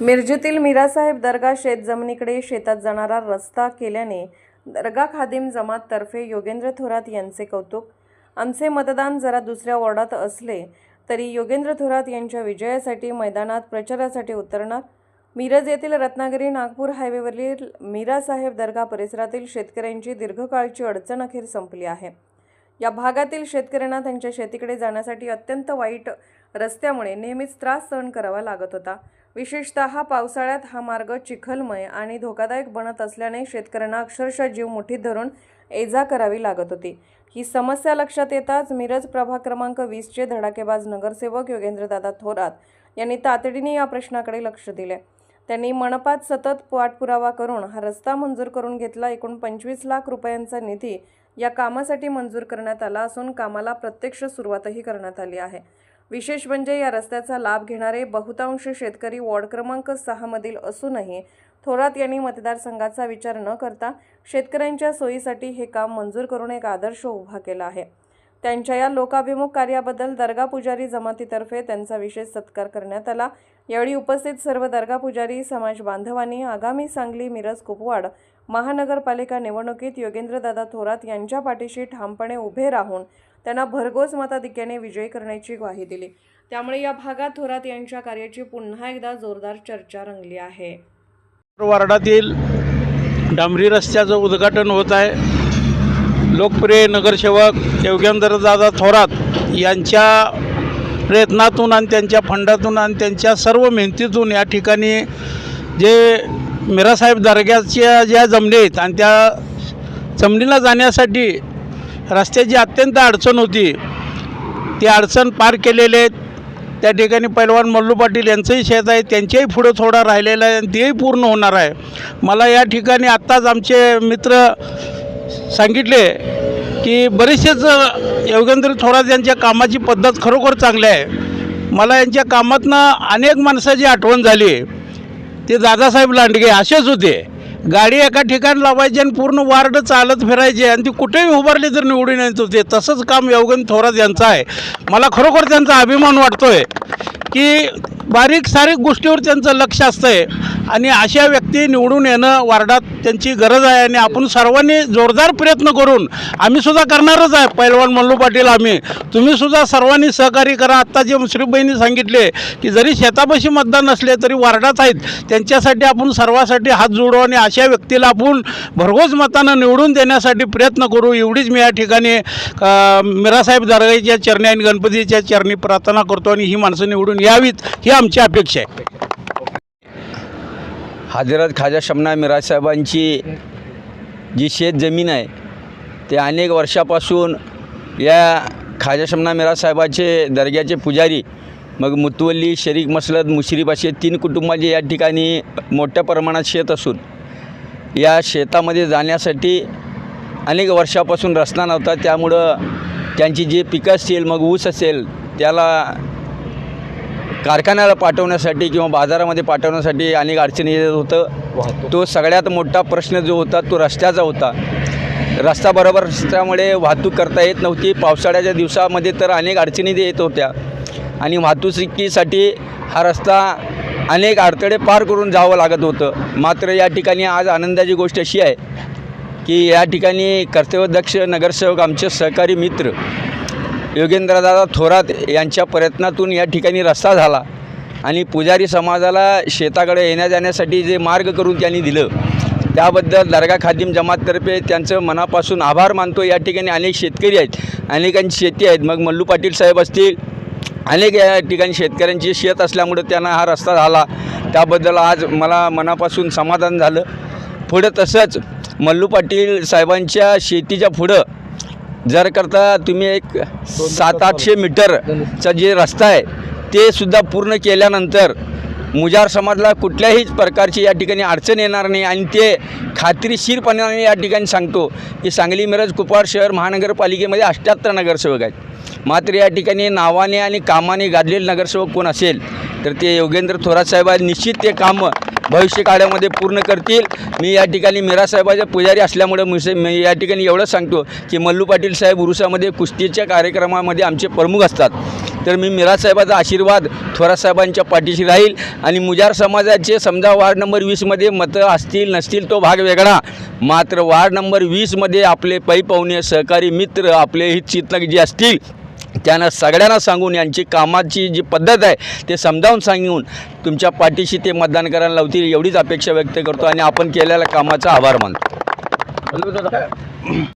मिरजेतील मीरासाहेब दर्गा शेत जमिनीकडे शेतात जाणारा रस्ता केल्याने दर्गा खादिम जमाततर्फे योगेंद्र थोरात यांचे कौतुक. आमचे मतदान जरा दुसऱ्या वॉर्डात असले तरी योगेंद्र थोरात यांच्या विजयासाठी मैदानात प्रचारासाठी उतरणार. मिरज येथील रत्नागिरी नागपूर हायवेवरील मीरासाहेब दर्गा परिसरातील शेतकऱ्यांची दीर्घकाळची अडचण अखेर संपली आहे. या भागातील शेतकऱ्यांना त्यांच्या शेतीकडे जाण्यासाठी अत्यंत वाईट रस्त्यामुळे नेहमीच त्रास सहन करावा लागत होता. विशेषतः पावसाळ्यात हा मार्ग चिखलमय आणि धोकादायक बनत असल्याने शेतकऱ्यांना अक्षरशः जीव मुठीत धरून एजा करावी लागत होती. ही समस्या लक्षात येताच मिरज प्रभाग क्रमांक वीसचे धडाकेबाज नगरसेवक योगेंद्रदादा थोरात यांनी तातडीने या प्रश्नाकडे लक्ष दिले. त्यांनी मनपात सतत पाठपुरावा करून हा रस्ता मंजूर करून घेतला. एकूण पंचवीस लाख रुपयांचा निधी या कामासाठी मंजूर करण्यात आला असून कामाला प्रत्यक्ष सुरुवातही करण्यात आली आहे. विशेष म्हणजे या रस्त्याचा लाभ घेणारे बहुतांश शेतकरी वॉर्ड क्रमांक सहामधील असूनही थोरात यांनी मतदारसंघाचा विचार न करता शेतकऱ्यांच्या सोयीसाठी हे काम मंजूर करून एक आदर्श उभा केला आहे. त्यांच्या या लोकाभिमुख कार्याबद्दल दर्गा पुजारी जमातीतर्फे त्यांचा विशेष सत्कार करण्यात आला. यावेळी उपस्थित सर्व दर्गा पुजारी समाज बांधवांनी आगामी सांगली मिरज कुपवाड महानगरपालिका निवडणुकीत योगेंद्रदादा थोरात यांच्या पाठीशी ठामपणे उभे राहून त्यांना भरघोस मताधिक्याने विजयी करण्याची ग्वाही दिली. त्यामुळे या भागात थोरात यांच्या कार्याची पुन्हा एकदा जोरदार चर्चा रंगली आहे. वार्डातील डांबरी रस्त्याचं उद्घाटन होत आहे. लोकप्रिय नगरसेवक योगेंद्रदादा थोरात यांच्या प्रयत्नातून आणि त्यांच्या फंडातून आणि त्यांच्या सर्व मेहनतीतून या ठिकाणी जे मीरासाहेब दर्ग्याच्या ज्या जमिनी आहेत आणि त्या जमिनीला जाण्यासाठी रस्त्याची अत्यंत अडचण होती. ती अडचण पार केलेले आहेत. त्या ठिकाणी पैलवान मल्लू पाटील यांचंही शेत आहे. त्यांच्याही पुढं थोडा राहिलेलं आहे आणि तेही पूर्ण होणार आहे. मला या ठिकाणी आत्ताच आमचे मित्र सांगितले की बरेचसेच योगेंद्र थोरात यांच्या कामाची पद्धत खरोखर चांगली आहे. मला यांच्या कामातनं अनेक माणसाची आठवण झाली. ते दादासाहेब लांडगे असेच होते. गाडी एका ठिकाणी लावायची आणि पूर्ण वार्ड चालत फिरायची आणि ती कुठेही उभारली तर निवडून येत होते तसंच काम योगन थोरात यांचं आहे. मला खरोखर त्यांचा अभिमान वाटतोय की बारीक सारीक गोष्टीवर त्यांचं लक्ष असतंय. आणि अशा व्यक्ती निवडून येणं वार्डात त्यांची गरज आहे आणि आपण सर्वांनी जोरदार प्रयत्न करून आम्ही सुद्धा करणारच आहे. पैलवान मल्लू पाटील आम्ही. तुम्ही सुद्धा सर्वांनी सहकार्य करा. आत्ता जे मुश्रीफबाईंनी सांगितले की जरी शेतापाशी मतदान नसले तरी वार्डात आहेत त्यांच्यासाठी आपण सर्वासाठी हात जोडू आणि अशा व्यक्तीला आपण भरघोस मतानं निवडून देण्यासाठी प्रयत्न करू. एवढीच मी या ठिकाणी मिरासाहेब मीरासाहेब चरणी आणि गणपतीच्या चरणी प्रार्थना करतो आणि ही माणसं निवडून यावीत. ही आमची अपेक्षा आहे. हजरत खाजा शमना मिराज साहेबांची जी शेत जमीन आहे ते अनेक वर्षापासून या खाजा शमना मिराज साहेबाचे दर्ग्याचे पुजारी मग मुतवल्ली शरीक मसलत मुश्रीफ असे तीन कुटुंबाचे या ठिकाणी मोठ्या प्रमाणात शेत असून या शेतामध्ये जाण्यासाठी अनेक वर्षापासून रस्ता नव्हता त्यामुळं त्यांची जी पिकं असतील मग ऊस असेल त्याला कारखान्याला पाठवण्यासाठी किंवा बाजारामध्ये पाठवण्यासाठी अनेक अडचणी येत होतं. तो सगळ्यात मोठा प्रश्न जो होता तो रस्त्याचा होता. रस्ता बरोबर रस्त्यामुळे वाहतूक करता येत नव्हती. पावसाळ्याच्या दिवसामध्ये तर अनेक अडचणी येत होत्या. आणि वाहतुकीसाठी हा रस्ता अनेक अडथळे पार करून जावं लागत होतं. मात्र या ठिकाणी आज आनंदाची गोष्ट अशी आहे की या ठिकाणी कर्तव्यदक्ष नगरसेवक आमचे सहकारी मित्र योगेंद्रदादा थोरात यांच्या प्रयत्नातून या ठिकाणी रस्ता झाला आणि पुजारी समाजाला शेताकडे येण्या जाण्यासाठी जे मार्ग करून त्यांनी दिलं त्याबद्दल दर्गा खादिम जमाततर्फे त्यांचं मनापासून आभार मानतो. या ठिकाणी अनेक शेतकरी आहेत अनेकांची शेती आहेत. मग मल्लू पाटील साहेब असतील अनेक या ठिकाणी शेतकऱ्यांची शेत असल्यामुळं त्यांना हा रस्ता झाला. त्याबद्दल आज मला मनापासून समाधान झालं. पुढं तसंच मल्लू पाटील साहेबांच्या शेतीच्या पुढं जर करता तुम्ही एक सात आठशे मीटरचा जे रस्ता आहे ते सुद्धा पूर्ण केल्यानंतर मुजार समाजला कुठल्याही प्रकारची या ठिकाणी अडचण येणार नाही आणि ते खात्रीशीरपणाने या ठिकाणी सांगतो. की सांगली मिरज कुपवाड शहर महानगरपालिकेमध्ये अठ्ठ्याहत्तर नगरसेवक आहेत. मात्र या ठिकाणी नावाने आणि कामाने गाजलेले नगरसेवक कोण असेल तर ते योगेंद्र थोरात साहेब निश्चित ते कामं भविष्य काळामध्ये पूर्ण करतील. मी या ठिकाणी मिरासाहेबाचे पुजारी असल्यामुळे मी या ठिकाणी एवढंच सांगतो की मल्लू पाटील साहेब उरुसामध्ये कुस्तीच्या कार्यक्रमामध्ये आमचे प्रमुख असतात. तर मी मिराज साहेबाचा आशीर्वाद थोरासाहेबांच्या पाठीशी राहील आणि मुजार समाजाचे समजा वार्ड नंबर वीसमध्ये मतं असतील नसतील तो भाग वेगळा. मात्र वार्ड नंबर वीसमध्ये आपले पै पाहुणे सहकारी मित्र आपले हितचितक जे असतील त्यांना सगळ्यांना सांगून यांची कामाची जी पद्धत आहे ते समजावून सांगून तुमच्या पाठीशी ते मतदान करायला लावतील एवढीच अपेक्षा व्यक्त करतो आणि आपण केलेल्या कामाचा आभार मानतो.